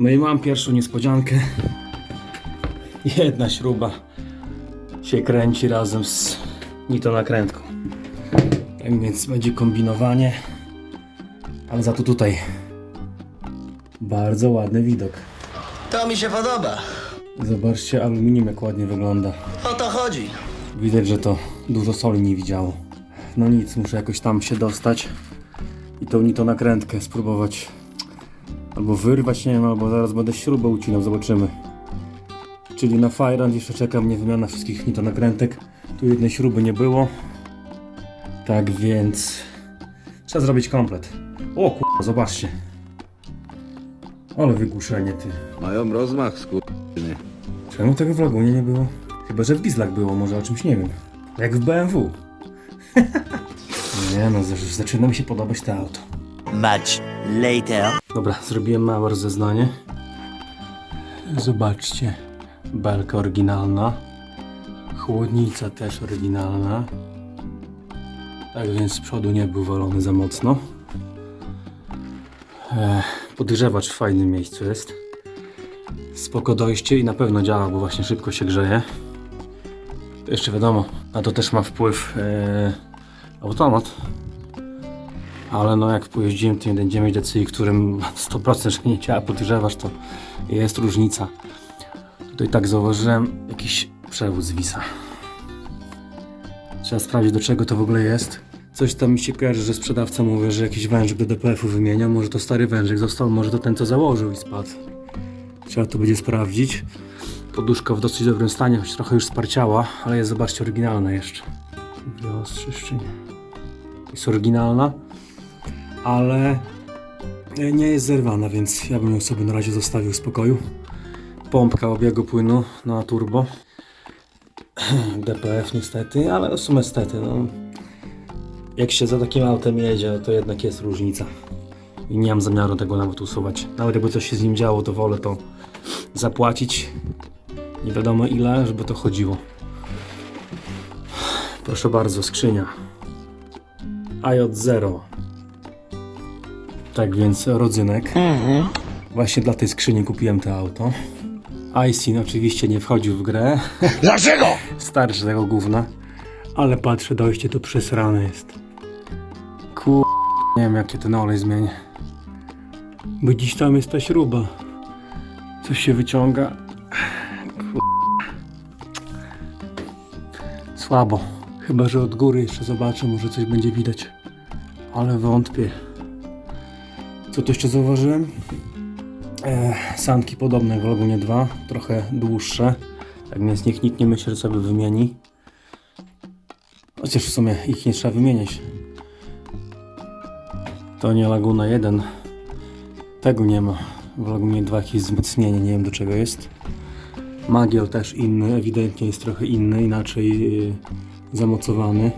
No i mam pierwszą niespodziankę. Jedna śruba się kręci razem z nitonakrętką. Tak więc będzie kombinowanie. Ale za to tutaj bardzo ładny widok. To mi się podoba. Zobaczcie aluminium jak ładnie wygląda. O to chodzi. Widać, że to dużo soli nie widziało. No nic, muszę jakoś tam się dostać i tą nitonakrętkę spróbować albo wyrwać, nie wiem, albo zaraz będę śrubę ucinał, zobaczymy. Czyli na Firand jeszcze czeka mnie wymiana wszystkich nitonakrętek. Tu jednej śruby nie było. Tak więc trzeba zrobić komplet. O kurwa, zobaczcie. Ale wygłuszenie ty. Mają rozmach, skurczyny. Czemu tego w Lagunie nie było? Chyba, że w Gizlach było, może o czymś nie wiem. Jak w BMW. nie no, zaczyna mi się podobać to auto. Much later. Dobra, zrobiłem małe rozeznanie. Zobaczcie. Belka oryginalna. Chłodnica też oryginalna. Tak więc z przodu nie był walony za mocno. Podgrzewacz w fajnym miejscu jest. Spoko dojście i na pewno działa, bo właśnie szybko się grzeje. To jeszcze wiadomo, na to też ma wpływ e, automat. Ale no jak pojeździłem tym 1.9 DCI, którym 100% że nie działa podgrzewasz, to jest różnica. Tutaj tak zauważyłem, jakiś przewód zwisa. Trzeba sprawdzić do czego to w ogóle jest. Coś tam mi się kojarzy, że sprzedawca mówi, że jakiś wężyk do DPF-u wymieniał. Może to stary wężyk został, może to ten co założył i spadł. Trzeba to będzie sprawdzić. Poduszka w dosyć dobrym stanie, choć trochę już sparciała, ale jest zobaczcie oryginalna jeszcze. Wyostrzysz czy nie? Jest oryginalna, ale nie jest zerwana, więc ja bym ją sobie na razie zostawił w spokoju. Pompka obiegu płynu na turbo. DPF niestety, ale to są estety. No. Jak się za takim autem jedzie, to jednak jest różnica. I nie mam zamiaru tego nawet usuwać. Nawet jakby coś się z nim działo, to wolę to zapłacić nie wiadomo ile, żeby to chodziło. Proszę bardzo, skrzynia. IJ0. Tak więc rodzynek. Właśnie dla tej skrzyni kupiłem to auto. iSyn oczywiście nie wchodził w grę. Dlaczego? Starszy tego gówna. Ale patrzę, dojście to przesrane jest. Kur... Nie wiem jakie ten olej zmienię. Bo dziś tam jest ta śruba. Coś się wyciąga. Kur... Słabo. Chyba, że od góry jeszcze zobaczę, może coś będzie widać. Ale wątpię. Co tu jeszcze zauważyłem? E, sanki podobne w Lagunie 2, trochę dłuższe. Tak więc niech nikt nie myśli, że sobie wymieni. Chociaż w sumie ich nie trzeba wymieniać. To nie Laguna 1. Tego nie ma. W Lagunie 2 jakieś wzmocnienie, nie wiem do czego jest. Magiel też inny, ewidentnie jest trochę inny, inaczej yy, zamocowany.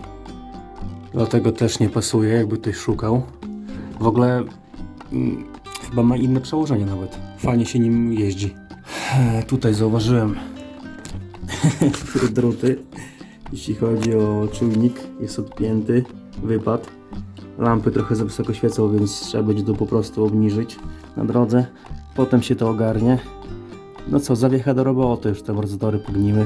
Dlatego też nie pasuje, jakby ktoś szukał. W ogóle chyba ma inne przełożenie nawet. Fajnie się nim jeździ. E, tutaj zauważyłem druty. Jeśli chodzi o czujnik, jest odpięty, wypad. Lampy trochę za wysoko świecą, więc trzeba będzie to po prostu obniżyć na drodze. Potem się to ogarnie. No co, zawiecha do roboty, już te amortyzatory pogniły.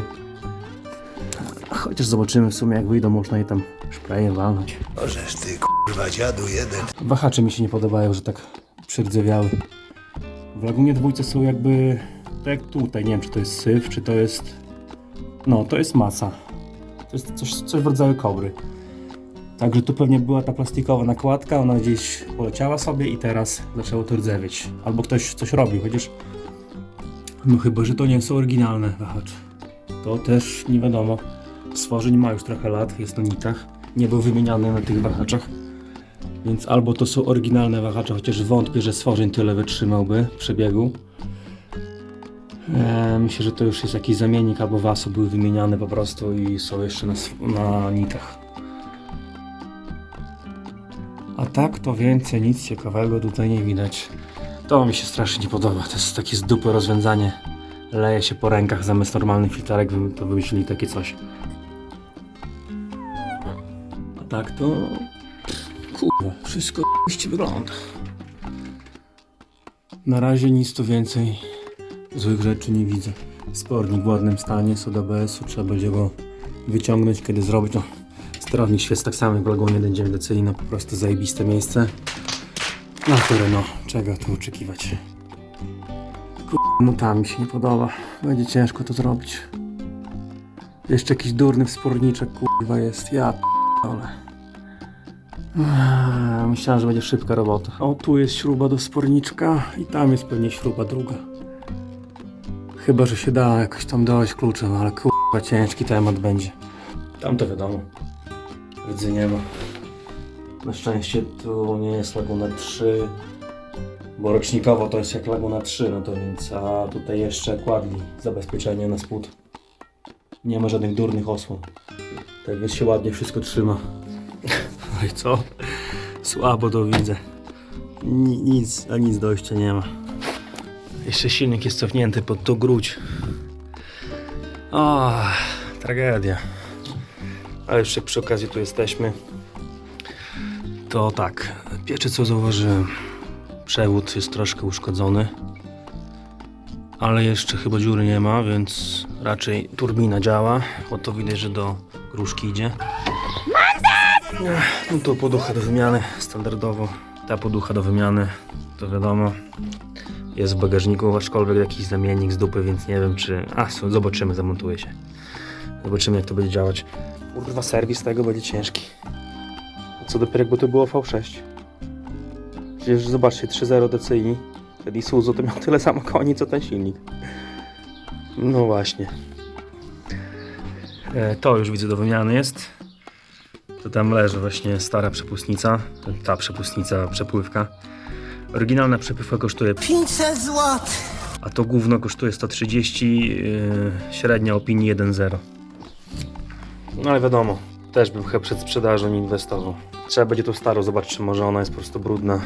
Chociaż zobaczymy w sumie jak wyjdą, można je tam szprejem walnąć. Możesz ty kurwa dziadu jeden. Wahacze mi się nie podobają, że tak przyrdziewiały. W Lagunie dwójce są jakby tak jak tutaj, nie wiem czy to jest syf, czy to jest... No, to jest masa. To jest coś, coś w rodzaju kobry. Także tu pewnie była ta plastikowa nakładka, ona gdzieś poleciała sobie i teraz zaczęło to rdzewieć. Albo ktoś coś robił, chociaż... No chyba, że to nie są oryginalne wahacze. To też nie wiadomo. Stworzeń ma już trochę lat, jest na nitach. Nie był wymieniany na tych wahaczach. Więc albo to są oryginalne wahacze, chociaż wątpię, że stworzeń tyle wytrzymałby przebiegu. E, myślę, że to już jest jakiś zamiennik, albo waso były wymieniane po prostu i są jeszcze na, na nitach. A tak to więcej nic ciekawego tutaj nie widać. To mi się strasznie nie podoba. To jest takie z dupy rozwiązanie. Leje się po rękach zamiast normalnych filtrek, wy- to wymyślili takie coś. Tak to Kurwa, wszystko wygląda. Na razie nic tu więcej złych rzeczy nie widzę. Spornik w ładnym stanie, z ODBS-u, trzeba będzie go wyciągnąć, kiedy zrobić. No, sterownik świec tak samo jak w Lagonie 1.9 doceli, no po prostu zajebiste miejsce. No to no, czego tu oczekiwać? Kur... tam mi się nie podoba. Będzie ciężko to zrobić. Jeszcze jakiś durny wsporniczek kurwa jest, ja p***ole. Eee, Myślałem, że będzie szybka robota. O, tu jest śruba do sporniczka i tam jest pewnie śruba druga. Chyba, że się da jakoś tam dojść kluczem, ale kurwa ciężki temat będzie. Tam to wiadomo. Rdzy nie ma. Na szczęście tu nie jest Laguna 3, bo rocznikowo to jest jak Laguna 3, no to więc, a tutaj jeszcze kładli zabezpieczenie na spód. Nie ma żadnych durnych osłon. Tak więc się ładnie wszystko trzyma. I co? Słabo to widzę. Ni- Nic, a nic dojścia nie ma. Jeszcze silnik jest cofnięty pod tą gruć. O, tragedia. Ale jeszcze przy okazji tu jesteśmy. To tak, pierwsze co zauważyłem. Przewód jest troszkę uszkodzony. Ale jeszcze chyba dziury nie ma, więc raczej turbina działa, bo to widać, że do gruszki idzie. No to poducha do wymiany standardowo. Ta poducha do wymiany, to wiadomo, jest w bagażniku, aczkolwiek jakiś zamiennik z dupy, więc nie wiem czy... A, zobaczymy, zamontuje się. Zobaczymy jak to będzie działać. Kurwa, serwis tego będzie ciężki. Co dopiero jakby to było V6. Przecież zobaczcie, 3.0 DCI, ten Isuzu to miał tyle samo koni, co ten silnik. No właśnie. E, To już widzę do wymiany jest. To tam leży właśnie stara przepustnica. Ta przepustnica, przepływka. Oryginalna przepływka kosztuje 500 zł. a to gówno kosztuje 130, yy, średnia opinii 1,0. No ale wiadomo, też bym chyba przed sprzedażą inwestował. Trzeba będzie tą starą zobaczyć, czy może ona jest po prostu brudna,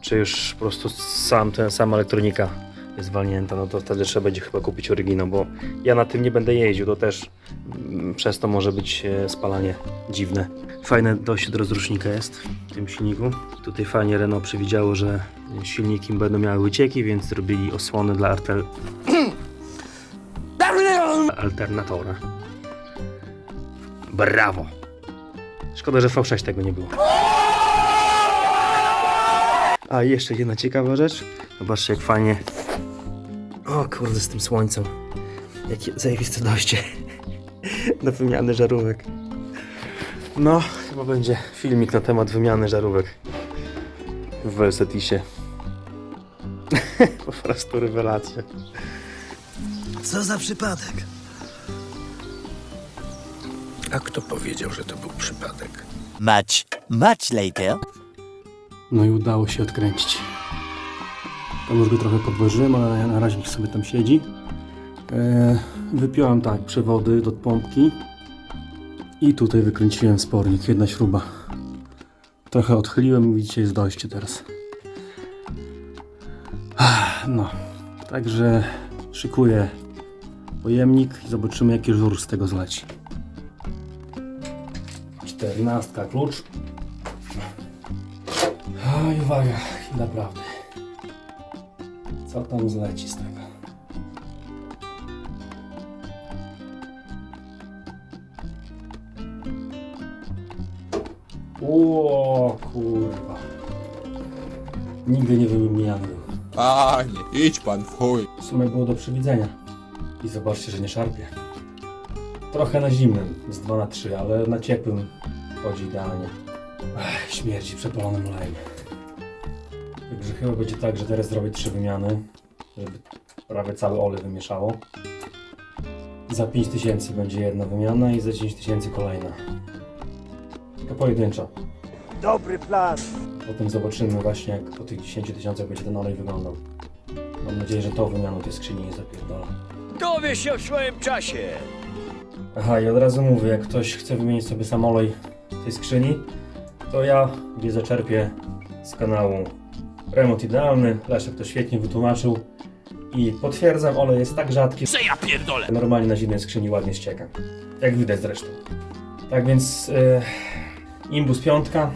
czy już po prostu sam ten, sama elektronika jest walnięta, no to wtedy trzeba będzie chyba kupić oryginał, bo ja na tym nie będę jeździł, to też mm, przez to może być e, spalanie dziwne. Fajne dojście do rozrusznika jest w tym silniku. Tutaj fajnie Renault przewidziało, że silniki będą miały wycieki, więc zrobili osłony dla alter... alternatora. Brawo! Szkoda, że V6 tego nie było. A jeszcze jedna ciekawa rzecz. Zobaczcie jak fajnie. O kurde z tym słońcem. Jakie zajebiste dojście do wymiany żarówek. No, chyba będzie filmik na temat wymiany żarówek w Versatisie. po prostu rewelacja. Co za przypadek? A kto powiedział, że to był przypadek? Much, much later. No i udało się odkręcić. Tam już go trochę podważyłem, ale na razie sobie tam siedzi. E, wypiąłem tak przewody do pompki i tutaj wykręciłem spornik, jedna śruba. Trochę odchyliłem widzicie jest dojście teraz. No, także szykuję pojemnik i zobaczymy jaki żur z tego zleci. Czternastka klucz. Uwaga, chwila prawdy. Co tam zleci z tego? O kurwa. Nigdy nie wymieniany był. Panie, idź pan w chuj. W sumie było do przewidzenia. I zobaczcie, że nie szarpie. Trochę na zimnym, z 2 na 3, ale na ciepłym chodzi idealnie. Ech, śmierdzi przepalonym olejem. Także chyba będzie tak, że teraz zrobię trzy wymiany, żeby prawie cały olej wymieszało. Za 5000 będzie jedna wymiana i za 10 tysięcy kolejna. To pojedynczo. Dobry plan. Potem zobaczymy właśnie jak po tych 10 tysiącach będzie ten olej wyglądał. Mam nadzieję, że tą wymianą tej skrzyni nie zapierdolę. Dowie się w swoim czasie. Aha, i od razu mówię, jak ktoś chce wymienić sobie sam olej tej skrzyni, to ja gdzie zaczerpię z kanału remont idealny, Leszek to świetnie wytłumaczył i potwierdzam, olej jest tak rzadki, że ja pierdolę! Normalnie na zimnej skrzyni ładnie ścieka, jak widać zresztą. Tak więc yy, imbus piątka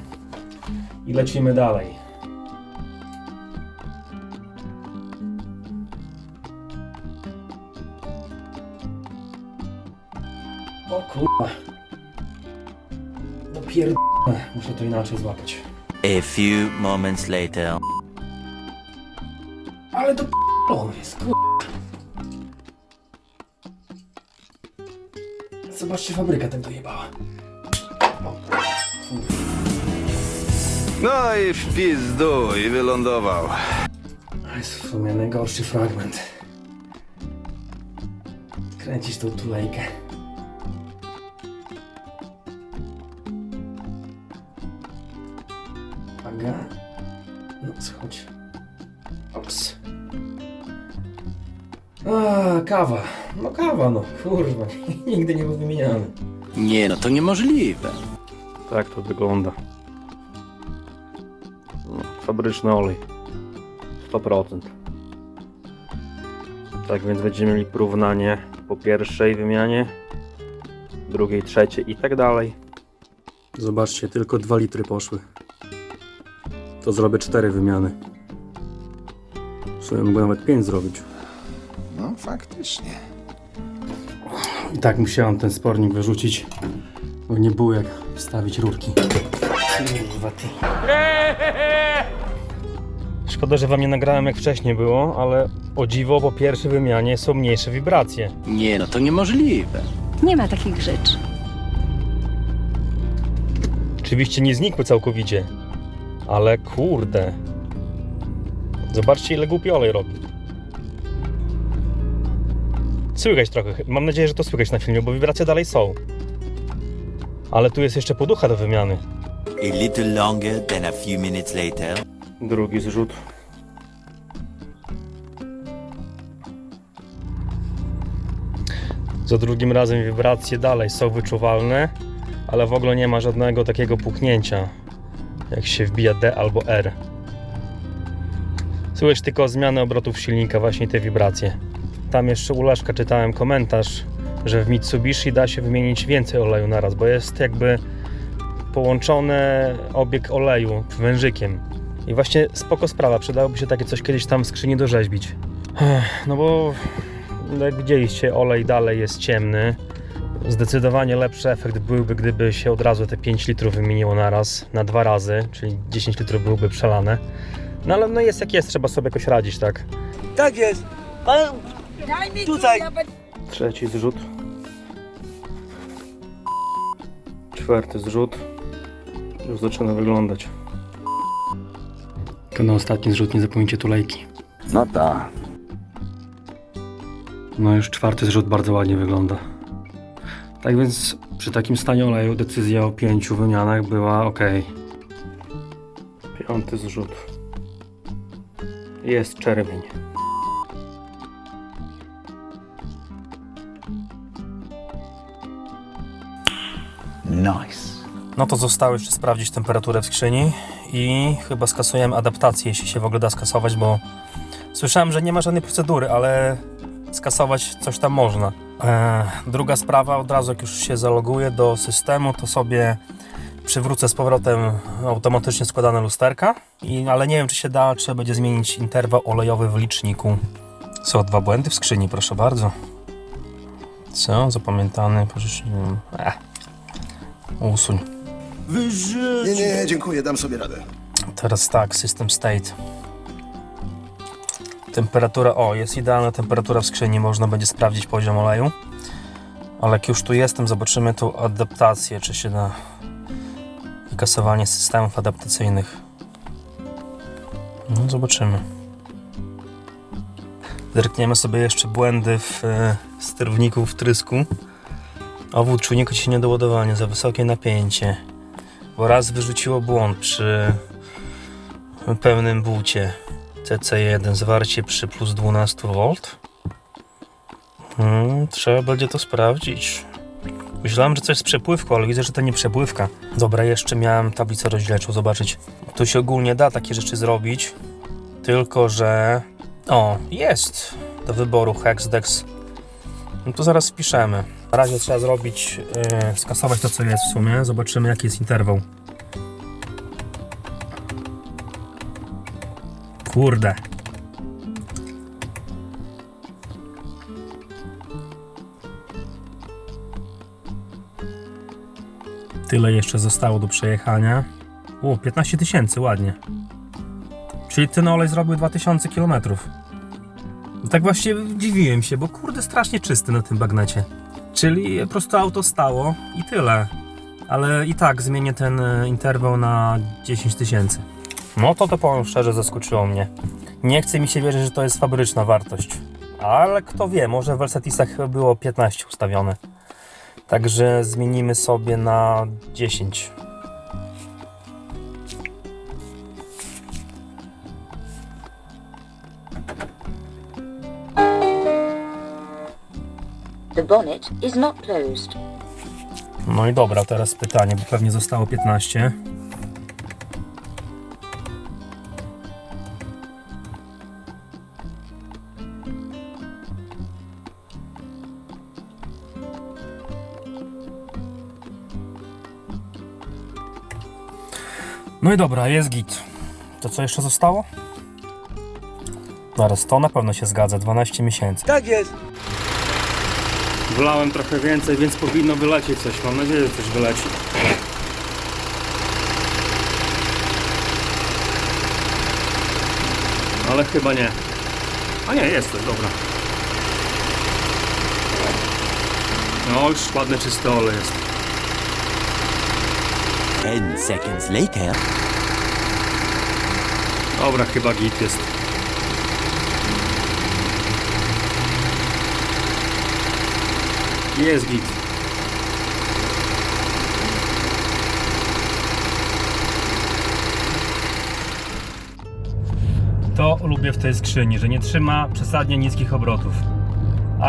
i lecimy dalej. O kurwa. No pierd... Muszę to inaczej złapać. A few moments later. Ale to p***lone jest. Zobaczcie, fabryka tak dojebała. No i w pizdu i wylądował. To jest w sumie najgorszy fragment. Kręcić tą tulejkę. Kawa. No kawa, no. Kurwa, nigdy nie był wymieniany. Nie, no to niemożliwe. Tak to wygląda. No, Fabryczny olej. 100%. Tak więc będziemy mieli porównanie po pierwszej wymianie, drugiej, trzeciej i tak dalej. Zobaczcie, tylko 2 litry poszły. To zrobię 4 wymiany. W sumie mogę nawet 5 zrobić. No, faktycznie. I tak musiałem ten spornik wyrzucić, bo nie było jak wstawić rurki. Kurwa ty. Szkoda, że wam nie nagrałem jak wcześniej było, ale o dziwo po pierwszej wymianie są mniejsze wibracje. Nie, no to niemożliwe. Nie ma takich rzeczy. Oczywiście nie znikły całkowicie, ale kurde. Zobaczcie ile głupi olej robi. Słychać trochę, mam nadzieję, że to słychać na filmie, bo wibracje dalej są. Ale tu jest jeszcze poducha do wymiany. A little longer than a few minutes later. Drugi zrzut. Za drugim razem wibracje dalej są wyczuwalne, ale w ogóle nie ma żadnego takiego puknięcia, jak się wbija D albo R. Słyszę tylko zmianę obrotów silnika, właśnie te wibracje. Tam jeszcze u Leszka czytałem komentarz, że w Mitsubishi da się wymienić więcej oleju naraz, bo jest jakby połączony obieg oleju wężykiem. I właśnie spoko sprawa, przydałoby się takie coś kiedyś tam w skrzyni dorzeźbić. No bo jak widzieliście, olej dalej jest ciemny. Zdecydowanie lepszy efekt byłby, gdyby się od razu te 5 litrów wymieniło naraz, na dwa razy, czyli 10 litrów byłoby przelane. No ale no jest jak jest, trzeba sobie jakoś radzić, tak? Tak jest. Pan tutaj. Trzeci zrzut. Czwarty zrzut. Już zaczyna wyglądać. To na ostatni zrzut nie zapomnijcie tulejki. No tak. No już czwarty zrzut bardzo ładnie wygląda. Tak więc przy takim stanie oleju decyzja o pięciu wymianach była ok. Piąty zrzut. Jest czerwień. Nice. No to zostało jeszcze sprawdzić temperaturę w skrzyni i chyba skasujemy adaptację, jeśli się w ogóle da skasować, bo słyszałem, że nie ma żadnej procedury, ale skasować coś tam można. Eee, druga sprawa, od razu jak już się zaloguję do systemu, to sobie przywrócę z powrotem automatycznie składane lusterka, I, ale nie wiem czy się da, trzeba będzie zmienić interwał olejowy w liczniku. Są dwa błędy w skrzyni, proszę bardzo. Co? Zapamiętany, proszę. Usuń. Nie, nie, nie, dziękuję, dam sobie radę. Teraz tak, system state. Temperatura, o, jest idealna temperatura w skrzyni, można będzie sprawdzić poziom oleju. Ale jak już tu jestem, zobaczymy tą adaptację, czy się da wykasowanie systemów adaptacyjnych. No, zobaczymy. Zerkniemy sobie jeszcze błędy w e, sterowniku wtrysku. Obwód czujnika się nie do ładowania, za wysokie napięcie. Bo raz wyrzuciło błąd przy pełnym bucie CC1 zwarcie przy plus 12 V. Hmm, trzeba będzie to sprawdzić. Myślałem, że coś z przepływką, ale widzę, że to nie przepływka. Dobra, jeszcze miałem tablicę rozdzielczą zobaczyć. Tu się ogólnie da takie rzeczy zrobić, tylko że... O, jest do wyboru Hexdex. No to zaraz wpiszemy. Na razie trzeba zrobić, yy, skasować to, co jest w sumie. Zobaczymy, jaki jest interwał. Kurde. Tyle jeszcze zostało do przejechania. O, 15 tysięcy, ładnie. Czyli ten olej zrobił 2000 km. Tak właśnie dziwiłem się, bo kurde strasznie czysty na tym bagnecie. Czyli po prostu auto stało i tyle. Ale i tak zmienię ten e, interwał na 10 tysięcy. No to to powiem szczerze, zaskoczyło mnie. Nie chce mi się wierzyć, że to jest fabryczna wartość. Ale kto wie, może w Versatisach było 15 ustawione. Także zmienimy sobie na 10. The bonnet is not closed. No i dobra, teraz pytanie, bo pewnie zostało 15. No i dobra, jest git. To co jeszcze zostało? Zaraz, to na pewno się zgadza, 12 miesięcy. Tak jest. Wlałem trochę więcej, więc powinno wylecieć coś. Mam nadzieję, że coś wyleci. Ale chyba nie. A nie, jest coś, dobra. No już ładny czysty olej jest. 10 seconds later. Dobra, chyba git jest. Jest git. To lubię w tej skrzyni, że nie trzyma przesadnie niskich obrotów.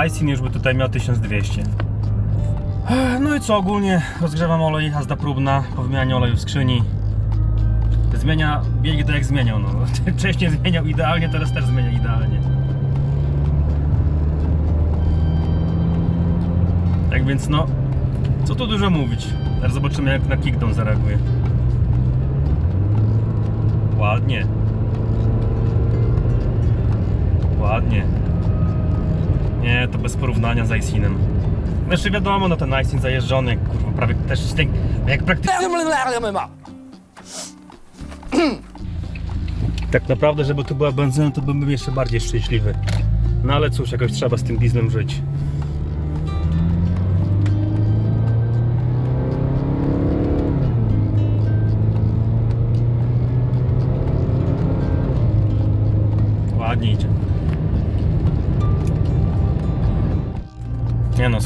Icin już by tutaj miał 1200. No i co, ogólnie rozgrzewam olej, jazda próbna po wymianie oleju w skrzyni. Zmienia biegi tak jak zmieniał. No. Wcześniej zmieniał idealnie, teraz też zmienia idealnie. Tak więc no, co tu dużo mówić. Teraz zobaczymy jak na kickdown zareaguje. Ładnie. Ładnie. Nie, to bez porównania z Icinem. Znaczy wiadomo, no ten Icin zajeżdżony, kurwa, prawie też jak, jak praktycznie... Tak naprawdę, żeby tu była benzyna, to bym był jeszcze bardziej szczęśliwy. No ale cóż, jakoś trzeba z tym dieslem żyć.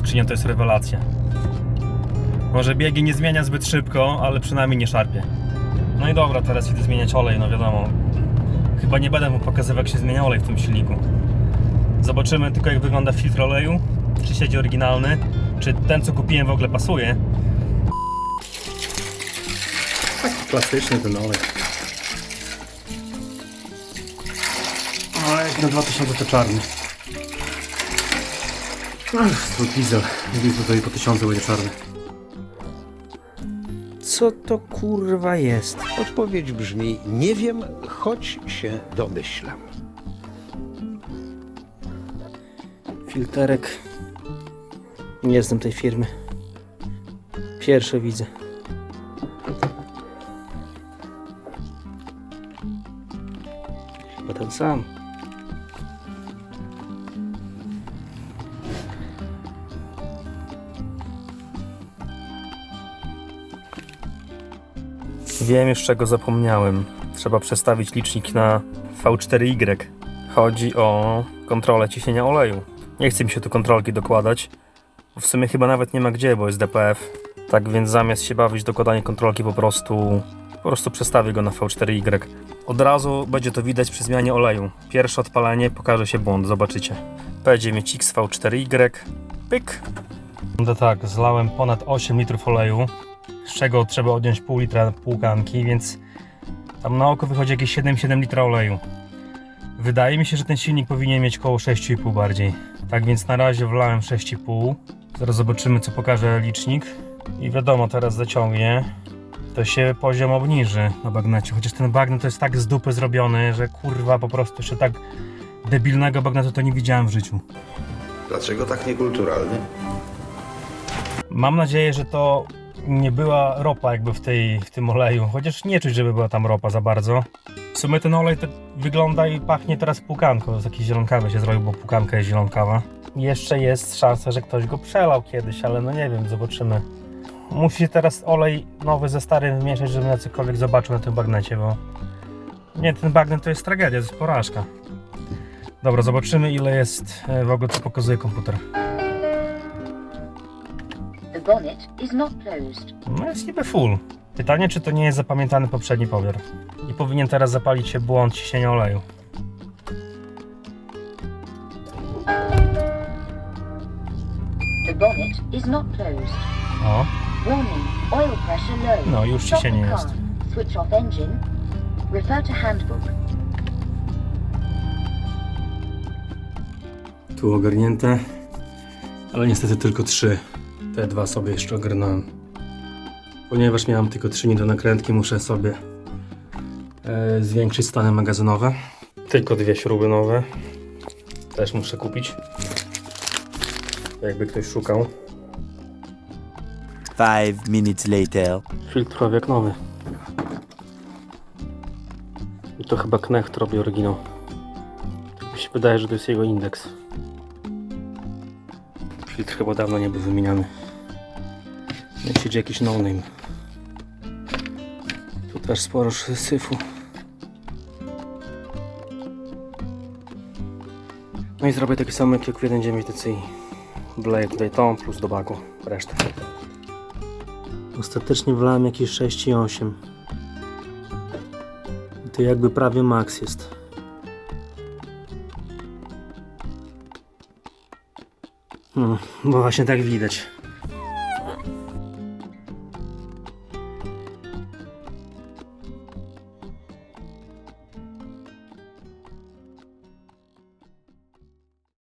Nie skrzynia to jest rewelacja. Może biegi nie zmienia zbyt szybko, ale przynajmniej nie szarpie. No i dobra, teraz idę zmieniać olej, no wiadomo. Chyba nie będę mu pokazywał, jak się zmienia olej w tym silniku. Zobaczymy tylko, jak wygląda filtr oleju. Czy siedzi oryginalny, czy ten, co kupiłem, w ogóle pasuje. Taki ten olej. Ale jak na 2000 to czarny. Ach, to diesel. Diesel to i po 1000 będzie czarny. Co to kurwa jest? Odpowiedź brzmi: Nie wiem, choć się domyślam. Filterek. Nie znam tej firmy. Pierwsze widzę. Chyba ten sam. Wiem już czego zapomniałem. Trzeba przestawić licznik na V4Y. Chodzi o kontrolę ciśnienia oleju. Nie chce mi się tu kontrolki dokładać. W sumie chyba nawet nie ma gdzie, bo jest DPF. Tak więc zamiast się bawić dokładanie kontrolki po prostu po prostu przestawię go na V4Y. Od razu będzie to widać przy zmianie oleju. Pierwsze odpalenie pokaże się błąd, zobaczycie. Będzie mieć XV4Y. Pyk. No tak, zlałem ponad 8 litrów oleju z czego trzeba odjąć pół litra płukanki, więc tam na oko wychodzi jakieś 7-7 litra oleju. Wydaje mi się, że ten silnik powinien mieć około 6,5 bardziej. Tak więc na razie wlałem 6,5. Zaraz zobaczymy co pokaże licznik. I wiadomo, teraz zaciągnie. To się poziom obniży na bagnecie. Chociaż ten bagnet to jest tak z dupy zrobiony, że kurwa po prostu jeszcze tak debilnego bagnetu to nie widziałem w życiu. Dlaczego tak niekulturalny? Mam nadzieję, że to nie była ropa jakby w, tej, w tym oleju, chociaż nie czuć, żeby była tam ropa za bardzo. W sumie ten olej tak wygląda i pachnie teraz pukanką, z takiej zielonkawy się zrobił, bo pukanka jest zielonkawa. Jeszcze jest szansa, że ktoś go przelał kiedyś, ale no nie wiem, zobaczymy. Musi się teraz olej nowy ze starym wymieszać, żeby na cokolwiek zobaczył na tym bagnecie, bo nie, ten bagnet to jest tragedia, to jest porażka. Dobra, zobaczymy ile jest e, w ogóle, co pokazuje komputer. The bonnet is not closed. No jest niby full. Pytanie, czy to nie jest zapamiętany poprzedni powiar. I powinien teraz zapalić się błąd ciśnienia oleju. The bonnet is not closed. O, Warning, oil pressure low. No, już Stop ciśnienie the jest. car. Switch off engine. Refer to handbook. tu ogarnięte, ale niestety tylko trzy. Te dwa sobie jeszcze ogarnąłem. Ponieważ miałem tylko trzy niedonakrętki, muszę sobie e, zwiększyć stany magazynowe. Tylko dwie śruby nowe. Też muszę kupić. Jakby ktoś szukał. Five minutes later. Filtr jak nowy. I to chyba Knecht robi oryginał. Tak mi się wydaje, że to jest jego indeks. Filtr chyba dawno nie był wymieniany. Siedzi jakiś no-name. Tu też sporo syfu. No i zrobię taki sam jak w 1.9 TCI. Wleję tutaj tą plus do baku resztę. Ostatecznie wlałem jakieś 6,8. I to jakby prawie max jest. No, bo właśnie tak widać.